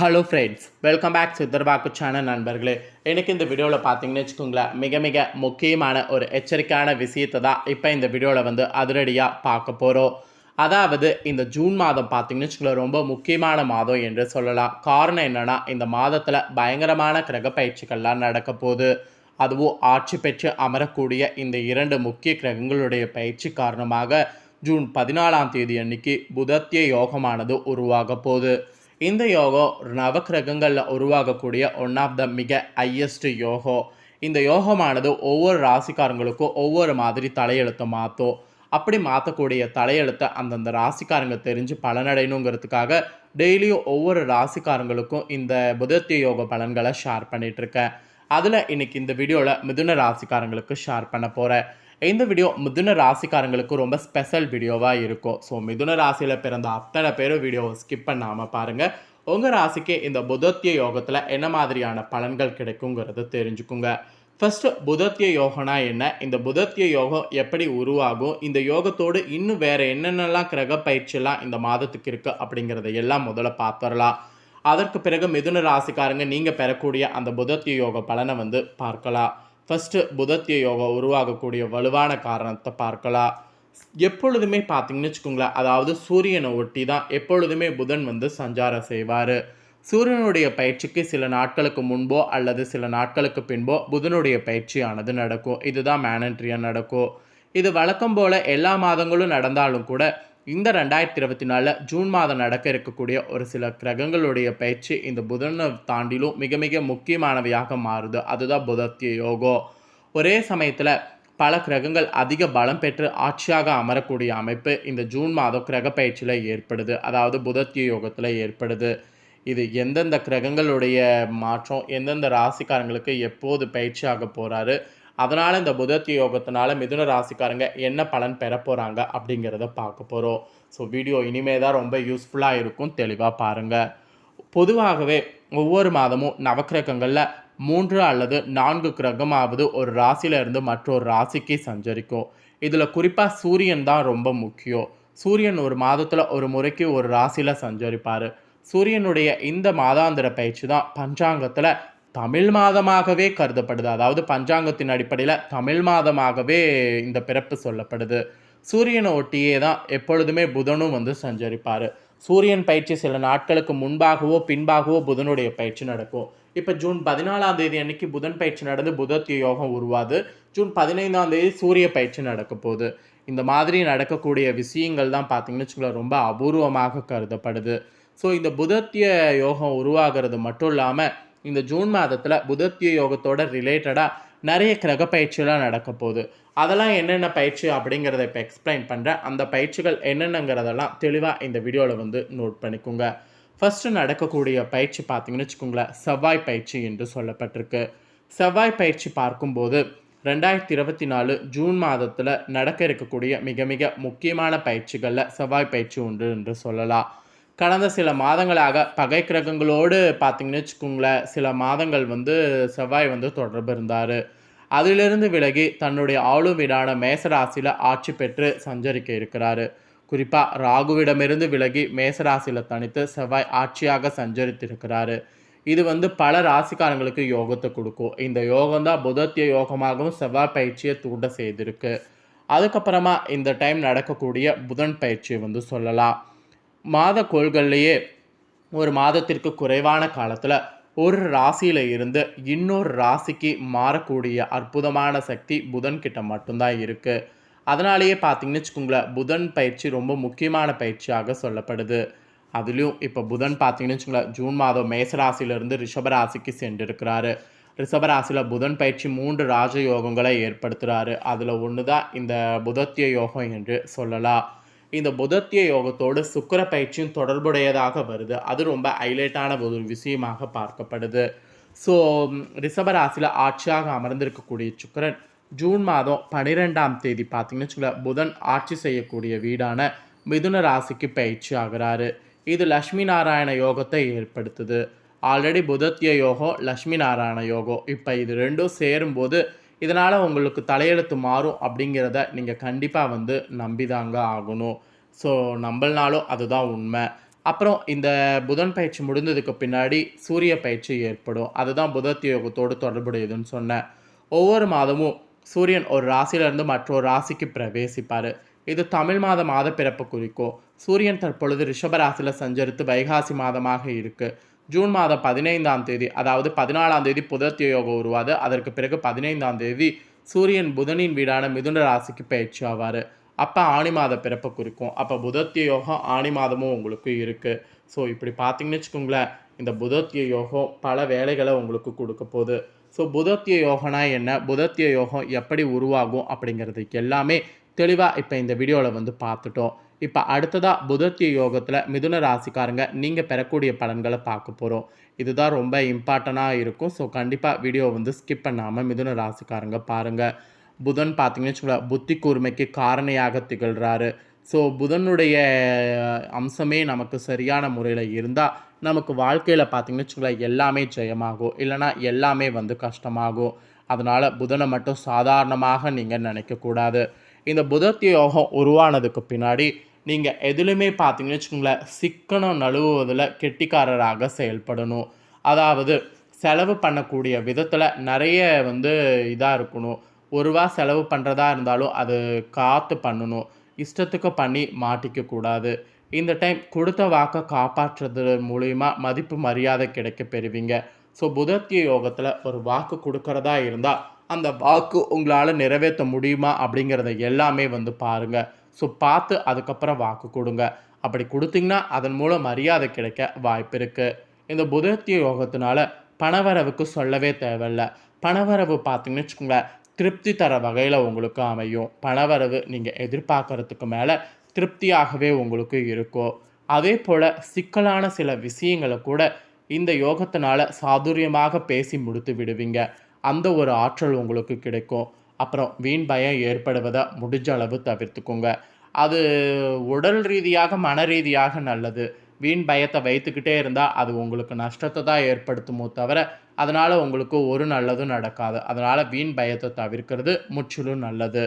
Hello friends welcome back சித்தர்பாக்கு channel நண்பர்களே. எனக்கு இந்த வீடியோவில் பார்த்தீங்கன்னு வச்சுக்கோங்களேன் மிக மிக முக்கியமான ஒரு எச்சரிக்கையான விஷயத்தை தான் இப்போ இந்த வீடியோவில் வந்து அதிரடியாக பார்க்க போகிறோம் அதாவது இந்த ஜூன் மாதம் பார்த்தீங்கன்னு வச்சுக்கோங்களேன் ரொம்ப முக்கியமான மாதம் என்று சொல்லலாம். காரணம் என்னென்னா இந்த மாதத்தில் பயங்கரமான கிரக பயிற்சிகள்லாம் நடக்க போகுது. அதுவும் ஆட்சி பெற்று அமரக்கூடிய இந்த இரண்டு முக்கிய கிரகங்களுடைய பயிற்சி காரணமாக ஜூன் பதினாலாம் தேதி அன்னைக்கு புதத்திய யோகமானது உருவாக போகுது. இந்த யோகம் நவக்கிரகங்களில் உருவாகக்கூடிய ஒன் ஆஃப் த மிக ஹையஸ்ட் யோகம் இந்த யோகமானது ஒவ்வொரு ராசிக்காரங்களுக்கும் ஒவ்வொரு மாதிரி தலையெழுத்தை மாற்றும் அப்படி மாற்றக்கூடிய தலையெழுத்தை அந்தந்த ராசிக்காரங்க தெரிஞ்சு பலனடையணுங்கிறதுக்காக டெய்லியும் ஒவ்வொரு ராசிக்காரங்களுக்கும் இந்த புதத்திய யோக பலன்களை ஷேர் பண்ணிகிட்ருக்கேன் அதில் இன்றைக்கி இந்த வீடியோவில் மிதுன ராசிக்காரங்களுக்கு ஷேர் பண்ண போகிறேன் இந்த வீடியோ மிதுன ராசிக்காரங்களுக்கு ரொம்ப ஸ்பெஷல் வீடியோவாக இருக்கும். ஸோ மிதுன ராசியில் பிறந்த அத்தனை பேரும் வீடியோவை ஸ்கிப் பண்ணாமல் பாருங்கள் உங்கள் ராசிக்கு இந்த புதத்திய யோகத்தில் என்ன மாதிரியான பலன்கள் கிடைக்குங்கிறத தெரிஞ்சுக்குங்க. ஃபஸ்ட்டு புதத்திய யோகனா என்ன? இந்த புதத்திய யோகம் எப்படி உருவாகும்? இந்த யோகத்தோடு இன்னும் வேறு என்னென்னலாம் கிரக பயிற்சியெல்லாம் இந்த மாதத்துக்கு இருக்குது அப்படிங்கிறத எல்லாம் முதல்ல பார்த்துடலாம் அதற்கு பிறகு மிதுன ராசிக்காரங்க நீங்கள் பெறக்கூடிய அந்த புதத்திய யோக பலனை வந்து பார்க்கலாம். ஃபஸ்ட்டு புதத்திய யோகம் உருவாகக்கூடிய வலுவான காரணத்தை பார்க்கலாம் எப்பொழுதுமே பார்த்தீங்கன்னு வச்சுக்கோங்களேன் அதாவது சூரியனை ஒட்டி தான் எப்பொழுதுமே புதன் வந்து சஞ்சாரம் செய்வார். சூரியனுடைய பயிற்சிக்கு சில நாட்களுக்கு முன்போ அல்லது சில நாட்களுக்கு பின்போ புதனுடைய பயிற்சியானது நடக்கும். இதுதான் மேனன்ட்ரியாக நடக்கும். இது வழக்கம் போல் எல்லா மாதங்களும் நடந்தாலும் கூட இந்த ரெண்டாயிரத்தி இருபத்தி நாலில் ஜூன் மாதம் நடக்க இருக்கக்கூடிய ஒரு சில கிரகங்களுடைய பயிற்சி இந்த புதனை தாண்டிலும் மிக மிக முக்கியமானவையாக மாறுது. அதுதான் புதத்திய யோகம் ஒரே சமயத்தில் பல கிரகங்கள் அதிக பலம் பெற்று ஆட்சியாக அமரக்கூடிய அமைப்பு இந்த ஜூன் மாதம் கிரக பயிற்சியில் ஏற்படுது. அதாவது புதத்திய யோகத்தில் ஏற்படுது. இது எந்தெந்த கிரகங்களுடைய மாற்றம் எந்தெந்த ராசிக்காரங்களுக்கு எப்போது பயிற்சியாக போகிறாரு அதனால் இந்த புதத்தி யோகத்தினால மிதுன ராசிக்காரங்க என்ன பலன் பெற போகிறாங்க அப்படிங்கிறத பார்க்க போகிறோம் ஸோ வீடியோ இனிமே தான் ரொம்ப யூஸ்ஃபுல்லாக இருக்கும். தெளிவாக பாருங்கள் பொதுவாகவே ஒவ்வொரு மாதமும் நவக்கிரகங்களில் மூன்று அல்லது நான்கு கிரகமாவது ஒரு ராசியில இருந்து மற்றொரு ராசிக்கு சஞ்சரிக்கும். இதில் குறிப்பாக சூரியன் தான் ரொம்ப முக்கியம். சூரியன் ஒரு மாதத்தில் ஒரு முறைக்கு ஒரு ராசியில் சஞ்சரிப்பார். சூரியனுடைய இந்த மாதாந்திர பயிற்சி தான் பஞ்சாங்கத்தில் தமிழ் மாதமாகவே கருதப்படுது. அதாவது பஞ்சாங்கத்தின் அடிப்படையில் தமிழ் மாதமாகவே இந்த பிறப்பு சொல்லப்படுது. சூரியனை ஒட்டியே தான் எப்பொழுதுமே புதனும் வந்து சஞ்சரிப்பார். சூரியன் பயிற்சி சில நாட்களுக்கு முன்பாகவோ பின்பாகவோ புதனுடைய பயிற்சி நடக்கும். இப்போ ஜூன் பதினாலாம் தேதி அன்னைக்கு புதன் பயிற்சி நடந்து புதத்திய யோகம் உருவாது. ஜூன் பதினைந்தாம் தேதி சூரிய பயிற்சி நடக்க போகுது. இந்த மாதிரி நடக்கக்கூடிய விஷயங்கள் தான் பார்த்தீங்கன்னு வச்சுக்கோங்களேன் ரொம்ப அபூர்வமாக கருதப்படுது. ஸோ இந்த புதத்திய யோகம் உருவாகிறது மட்டும் இல்லாமல் இந்த ஜூன் மாதத்தில் புதத்திய யோகத்தோட ரிலேட்டடாக நிறைய கிரக பயிற்சியெல்லாம் நடக்க போகுது. அதெல்லாம் என்னென்ன பயிற்சி அப்படிங்கிறத இப்போ எக்ஸ்பிளைன் பண்ணுறேன் அந்த பயிற்சிகள் என்னென்னங்கிறதெல்லாம் தெளிவாக இந்த வீடியோவில் வந்து நோட் பண்ணிக்கோங்க. ஃபஸ்ட்டு நடக்கக்கூடிய பயிற்சி பார்த்தீங்கன்னு வச்சுக்கோங்களேன். செவ்வாய் பயிற்சி என்று சொல்லப்பட்டிருக்கு. செவ்வாய் பயிற்சி பார்க்கும்போது ரெண்டாயிரத்தி இருபத்தி நாலு ஜூன் மாதத்தில் நடக்க இருக்கக்கூடிய மிக மிக முக்கியமான பயிற்சிகளில் செவ்வாய் பயிற்சி உண்டு என்று சொல்லலாம். கடந்த சில மாதங்களாக பகை கிரகங்களோடு பார்த்தீங்கன்னு வச்சுக்கோங்களேன் சில மாதங்கள் வந்து செவ்வாய் வந்து தொடர்பு இருந்தார். அதிலிருந்து விலகி தன்னுடைய ஆளும் வீடான மேசராசியில் ஆட்சி பெற்று சஞ்சரிக்க இருக்கிறாரு. குறிப்பாக ராகுவிடமிருந்து விலகி மேசராசியில் தனித்து செவ்வாய் ஆட்சியாக சஞ்சரித்திருக்கிறாரு. இது வந்து பல ராசிக்காரங்களுக்கு யோகத்தை கொடுக்கும். இந்த யோகம் தான் புதத்திய யோகமாகவும் செவ்வாய் பயிற்சியை தூண்ட செய்திருக்கு. அதுக்கப்புறமா இந்த டைம் நடக்கக்கூடிய புதன் பயிற்சியை வந்து சொல்லலாம். மாத கோள்கள்லேயே ஒரு மாதத்திற்கு குறைவான காலத்தில் ஒரு ராசியில் இருந்து இன்னொரு ராசிக்கு மாறக்கூடிய அற்புதமான சக்தி புதன் கிட்ட மட்டும்தான் இருக்குது அதனாலேயே பார்த்தீங்கன்னு வச்சுக்கோங்களேன் புதன் பயிற்சி ரொம்ப முக்கியமான பயிற்சியாக சொல்லப்படுது. அதுலேயும் இப்போ புதன் பார்த்தீங்கன்னு வச்சுக்கோங்களேன் ஜூன் மாதம் மேசராசியிலிருந்து ரிஷபராசிக்கு சென்றிருக்கிறாரு. ரிஷபராசியில் புதன் பயிற்சி மூன்று ராஜ யோகங்களை ஏற்படுத்துகிறாரு அதில் ஒன்று தான் இந்த புதத்திய யோகம் என்று சொல்லலாம். இந்த புதத்திய யோகத்தோடு சுக்கர பயிற்சியும் தொடர்புடையதாக வருது. அது ரொம்ப ஹைலைட்டான ஒரு விஷயமாக பார்க்கப்படுது. ஸோ ரிஷபராசியில் ஆட்சியாக அமர்ந்திருக்கக்கூடிய சுக்கரன் ஜூன் மாதம் பன்னிரெண்டாம் தேதி பார்த்தீங்கன்னு சொல்ல புதன் ஆட்சி செய்யக்கூடிய வீடான மிதுன ராசிக்கு பயிற்சி ஆகிறாரு. இது லக்ஷ்மி நாராயண யோகத்தை ஏற்படுத்துது. ஆல்ரெடி புதத்திய யோகம் லக்ஷ்மி நாராயண யோகம். இப்போ இது ரெண்டும் சேரும்போது இதனால் உங்களுக்கு தலையெழுத்து மாறும் அப்படிங்கிறத நீங்கள் கண்டிப்பாக வந்து நம்பிதாங்க ஆகணும். ஸோ நம்பலனாலும் அதுதான் உண்மை. அப்புறம் இந்த புதன் பயிற்சி முடிந்ததுக்கு பின்னாடி சூரிய பயிற்சி ஏற்படும். அதுதான் புதத்திய யோகத்தோடு தொடர்புடையதுன்னு சொன்னேன். ஒவ்வொரு மாதமும் சூரியன் ஒரு ராசியிலிருந்து மற்றொரு ராசிக்கு பிரவேசிப்பார். இது தமிழ் மாத மாத பிறப்பு குறிக்கும். சூரியன் தற்பொழுது ரிஷபராசியில் சஞ்சரித்து வைகாசி மாதமாக இருக்குது ஜூன் மாதம் பதினைந்தாம் தேதி அதாவது பதினாலாம் தேதி புதத்திய யோகம் உருவாது. அதற்கு பிறகு பதினைந்தாம் தேதி சூரியன் புதனின் வீடான மிதுன ராசிக்கு பயிற்சி ஆவார். அப்போ ஆணி மாத பிறப்பு குறிக்கும். அப்போ புதத்திய யோகம் ஆணி மாதமும் உங்களுக்கு இருக்குது ஸோ இப்படி பார்த்தீங்கன்னு வச்சுக்கோங்களேன் இந்த புதத்திய யோகம் பல வேலைகளை உங்களுக்கு கொடுக்க போகுது. ஸோ புதத்திய யோகனா என்ன? புதத்திய யோகம் எப்படி உருவாகும் அப்படிங்கிறது எல்லாமே தெளிவாக இப்போ இந்த வீடியோவில் வந்து பார்த்துட்டோம் இப்போ அடுத்ததாக புதத்திய யோகத்தில் மிதுன ராசிக்காரங்க நீங்கள் பெறக்கூடிய பலன்களை பார்க்க போகிறோம் இதுதான் ரொம்ப இம்பார்ட்டண்ட்டாக இருக்கும். ஸோ கண்டிப்பாக வீடியோ வந்து ஸ்கிப் பண்ணாமல் மிதுன ராசிக்காரங்க பாருங்கள் புதன் பார்த்தீங்கன்னு வச்சுக்கோங்களேன் புத்தி கூர்மைக்கு காரணியாக திகழ்கிறாரு ஸோ புதனுடைய அம்சமே நமக்கு சரியான முறையில் இருந்தால் நமக்கு வாழ்க்கையில் பார்த்திங்கன்னு வச்சுக்கோங்களேன் எல்லாமே ஜெயமாகும். இல்லைனா எல்லாமே வந்து கஷ்டமாகும். அதனால் புதனை மட்டும் சாதாரணமாக நீங்கள் நினைக்கக்கூடாது. இந்த புதத்திய யோகம் உருவானதுக்கு பின்னாடி நீங்கள் எதுலையுமே பார்த்தீங்கன்னு வச்சுக்கோங்களேன் சிக்கனம் நழுவுவதில் கெட்டிக்காரராக செயல்படணும். அதாவது செலவு பண்ணக்கூடிய விதத்தில் நிறைய வந்து இதாக இருக்கணும். ஒருவா செலவு பண்ணுறதா இருந்தாலும் அது காத்து பண்ணணும். இஷ்டத்துக்கு பண்ணி மாட்டிக்க கூடாது. இந்த டைம் கொடுத்த வாக்கை காப்பாற்றுறது மூலிமா மதிப்பு மரியாதை கிடைக்க பெறுவீங்க. ஸோ புதத்திய யோகத்தில் ஒரு வாக்கு கொடுக்கறதா இருந்தால் அந்த வாக்கு உங்களால் நிறைவேற்ற முடியுமா அப்படிங்கிறத எல்லாமே வந்து பாருங்கள் ஸோ பார்த்து அதுக்கப்புறம் வாக்கு கொடுங்க. அப்படி கொடுத்தீங்கன்னா அதன் மூலம் மரியாதை கிடைக்க வாய்ப்பு இருக்குது இந்த புதத்திய யோகத்தினால பணவரவுக்கு சொல்லவே தேவையில்ல. பணவரவு பார்த்தீங்கன்னு வச்சுக்கோங்களேன் திருப்தி தர வகையில் உங்களுக்கு அமையும். பணவரவு நீங்கள் எதிர்பார்க்கறதுக்கு மேலே திருப்தியாகவே உங்களுக்கு இருக்கும் அதே போல் சிக்கலான சில விஷயங்களை கூட இந்த யோகத்தினால சாதுரியமாக பேசி முடித்து விடுவீங்க. அந்த ஒரு ஆற்றல் உங்களுக்கு கிடைக்கும். அப்புறம் வீண் பயம் ஏற்படுவதை முடிஞ்ச அளவு தவிர்த்துக்கோங்க. அது உடல் ரீதியாக மன ரீதியாக நல்லது. வீண் பயத்தை வைத்துக்கிட்டே இருந்தால் அது உங்களுக்கு நஷ்டத்தை தான் ஏற்படுத்துமோ தவிர அதனால் உங்களுக்கு ஒரு நல்லதும் நடக்காது. அதனால் வீண் பயத்தை தவிர்க்கிறது முற்றிலும் நல்லது.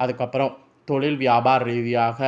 அதுக்கப்புறம் தொழில் வியாபார ரீதியாக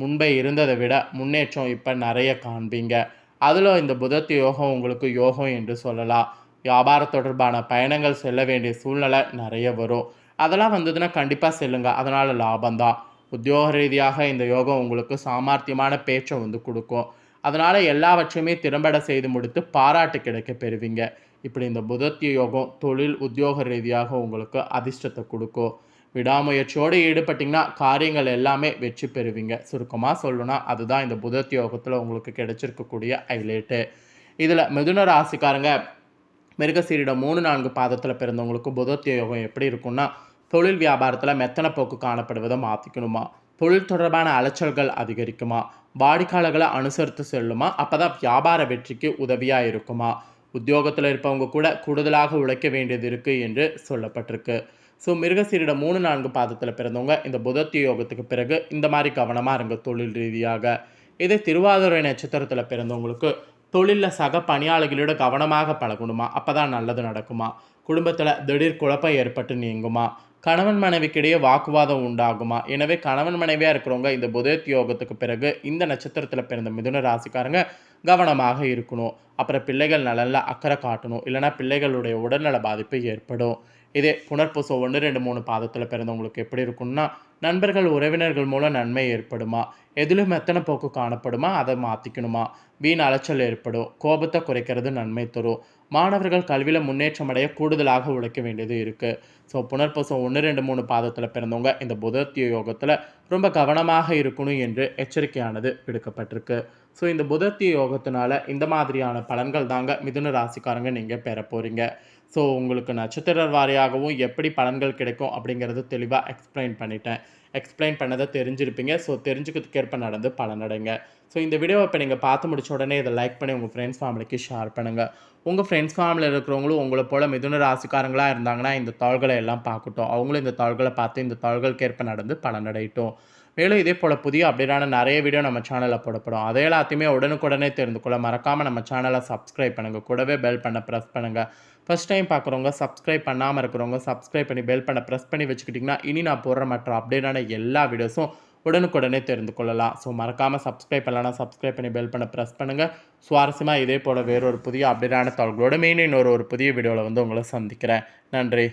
முன்பே இருந்ததை விட முன்னேற்றம் இப்போ நிறைய காண்பீங்க. அதில் இந்த புதத்து யோகம் உங்களுக்கு யோகம் என்று சொல்லலாம். வியாபார தொடர்பான பயணங்கள் செல்ல வேண்டிய சூழ்நிலை நிறைய வரும். அதெல்லாம் வந்ததுன்னா கண்டிப்பாக செல்லுங்க. அதனால் லாபம்தான் உத்தியோக ரீதியாக இந்த யோகம் உங்களுக்கு சாமர்த்தியமான பேச்சை வந்து கொடுக்கும். அதனால் எல்லாவற்றையுமே திறம்பட செய்து முடித்து பாராட்டு கிடைக்க பெறுவீங்க. இப்படி இந்த புதத்திய யோகம் தொழில் உத்தியோக ரீதியாக உங்களுக்கு அதிர்ஷ்டத்தை கொடுக்கும். விடாமுயற்சியோடு ஈடுபட்டிங்கன்னா காரியங்கள் எல்லாமே வெற்றி பெறுவீங்க. சுருக்கமாக சொல்லணும்னா அதுதான் இந்த புதத்தியோகத்தில் உங்களுக்கு கிடைச்சிருக்கக்கூடிய ஹைலைட்டு. இதில் மிதுன ராசிக்காரங்க மிருகசீரிடம் மூணு நான்கு பாதத்தில் பிறந்தவங்களுக்கு புதத்திய யோகம் எப்படி இருக்கும்னா தொழில் வியாபாரத்தில் மெத்தன போக்கு காணப்படுவதை மாற்றிக்கணுமா தொழில் தொடர்பான அலைச்சல்கள் அதிகரிக்குமா? வாடிக்கையாளர்களை அனுசரித்து செல்லுமா? அப்போ தான் வியாபார வெற்றிக்கு உதவியாக இருக்குமா? உத்தியோகத்தில் இருப்பவங்க கூட கூடுதலாக உழைக்க வேண்டியது இருக்குது என்று சொல்லப்பட்டிருக்கு. ஸோ மிருகசீரிடம் மூணு நான்கு பாதத்தில் பிறந்தவங்க இந்த புதத்திய யோகத்துக்கு பிறகு இந்த மாதிரி கவனமாக இருங்க தொழில் ரீதியாக. இதே திருவாதிரை நட்சத்திரத்தில் பிறந்தவங்களுக்கு தொழிலில் சக பணியாளர்களோட கவனமாக பழகணுமா? அப்போ தான் நல்லது நடக்குமா? குடும்பத்தில் திடீர் குழப்பம் ஏற்பட்டு நீங்குமா? கணவன் மனைவிக்கிடையே வாக்குவாதம் உண்டாகுமா? எனவே கணவன் மனைவியாக இருக்கிறவங்க இந்த புதத் யோகத்துக்கு பிறகு இந்த நட்சத்திரத்தில் பிறந்த மிதுன ராசிக்காரங்க கவனமாக இருக்கணும். அப்புறம் பிள்ளைகள் நலனில் அக்கறை காட்டணும். இல்லைனா பிள்ளைகளுடைய உடல்நல பாதிப்பு ஏற்படும். இதே புனர்பூசம் ஒன்று ரெண்டு மூணு பாதத்தில் பிறந்தவங்களுக்கு எப்படி இருக்கும்னா நண்பர்கள் உறவினர்கள் மூலம் நன்மை ஏற்படுமா? எதிலும் எத்தனை போக்கு காணப்படுமா? அதை மாற்றிக்கணுமா வீண் அலைச்சல் ஏற்படும். கோபத்தை குறைக்கிறது நன்மை தரும். மாணவர்கள் கல்வியில் முன்னேற்றம் அடைய கூடுதலாக உழைக்க வேண்டியது இருக்குது ஸோ புனர்பூசம் ஒன்று ரெண்டு மூணு பாதத்தில் பிறந்தவங்க இந்த புதத்திய யோகத்தில் ரொம்ப கவனமாக இருக்கணும் என்று எச்சரிக்கையானது விடுக்கப்பட்டிருக்கு. ஸோ இந்த புதத்திய யோகத்தினால இந்த மாதிரியான பலன்கள் தாங்க மிதுன ராசிக்காரங்க நீங்கள் பெற போகிறீங்க ஸோ உங்களுக்கு நட்சத்திர வாரியாகவும் எப்படி பலன்கள் கிடைக்கும் அப்படிங்கிறது தெளிவாக எக்ஸ்பிளைன் பண்ணிட்டேன். எக்ஸ்பிளைன் பண்ணதை தெரிஞ்சிருப்பீங்க. ஸோ தெரிஞ்சுக்கிறதுக்கேற்ப நடந்து பலனடைங்க ஸோ இந்த வீடியோவை இப்போ நீங்கள் பார்த்து முடிச்ச உடனே இதை லைக் பண்ணி உங்கள் ஃப்ரெண்ட்ஸ் ஃபேமிலிக்கு ஷேர் பண்ணுங்கள் உங்கள் ஃப்ரெண்ட்ஸ் ஃபேமிலியில் இருக்கிறவங்களும் உங்களை போல் மிதுன ராசிக்காரங்களாக இருந்தாங்கன்னா இந்த தாள்களை எல்லாம் பார்க்கட்டும். அவங்களும் இந்த தாள்களை பார்த்து இந்த தாள்களுக்கேற்ப நடந்து பலனடையட்டும் மேலும் இதே போல் புதிய அப்டேட்டான நிறைய வீடியோ நம்ம சேனலில் போடப்படும். அதை எல்லாத்தையுமே உடனுக்குடனே தெரிந்து கொள்ள மறக்காமல் நம்ம சேனலை சப்ஸ்கிரைப் பண்ணுங்கள் கூடவே பெல் பண்ண ப்ரெஸ் பண்ணுங்கள் ஃபஸ்ட் டைம் பார்க்குறவங்க சப்ஸ்கிரைப் பண்ணாமல் இருக்கிறவங்க சப்ஸ்கிரைப் பண்ணி பெல் பண்ண ப்ரெஸ் பண்ணி வச்சுக்கிட்டிங்கன்னா இனி நான் போடுற மற்ற அப்டேட்டான எல்லா வீடியோஸும் உடனுக்குடனே தெரிந்து கொள்ளலாம். ஸோ மறக்காமல் சப்ஸ்கிரைப் பண்ணலன்னா சப்ஸ்கிரைப் பண்ணி பெல் பண்ண ப்ரெஸ் பண்ணுங்கள் சுவாரஸ்யமாக இதே போல் வேறொரு புதிய அப்டேட்டான தகவல்களோட மெயின் இன்னொரு ஒரு புதிய வீடியோவில் வந்து உங்களை சந்திக்கிறேன். நன்றி.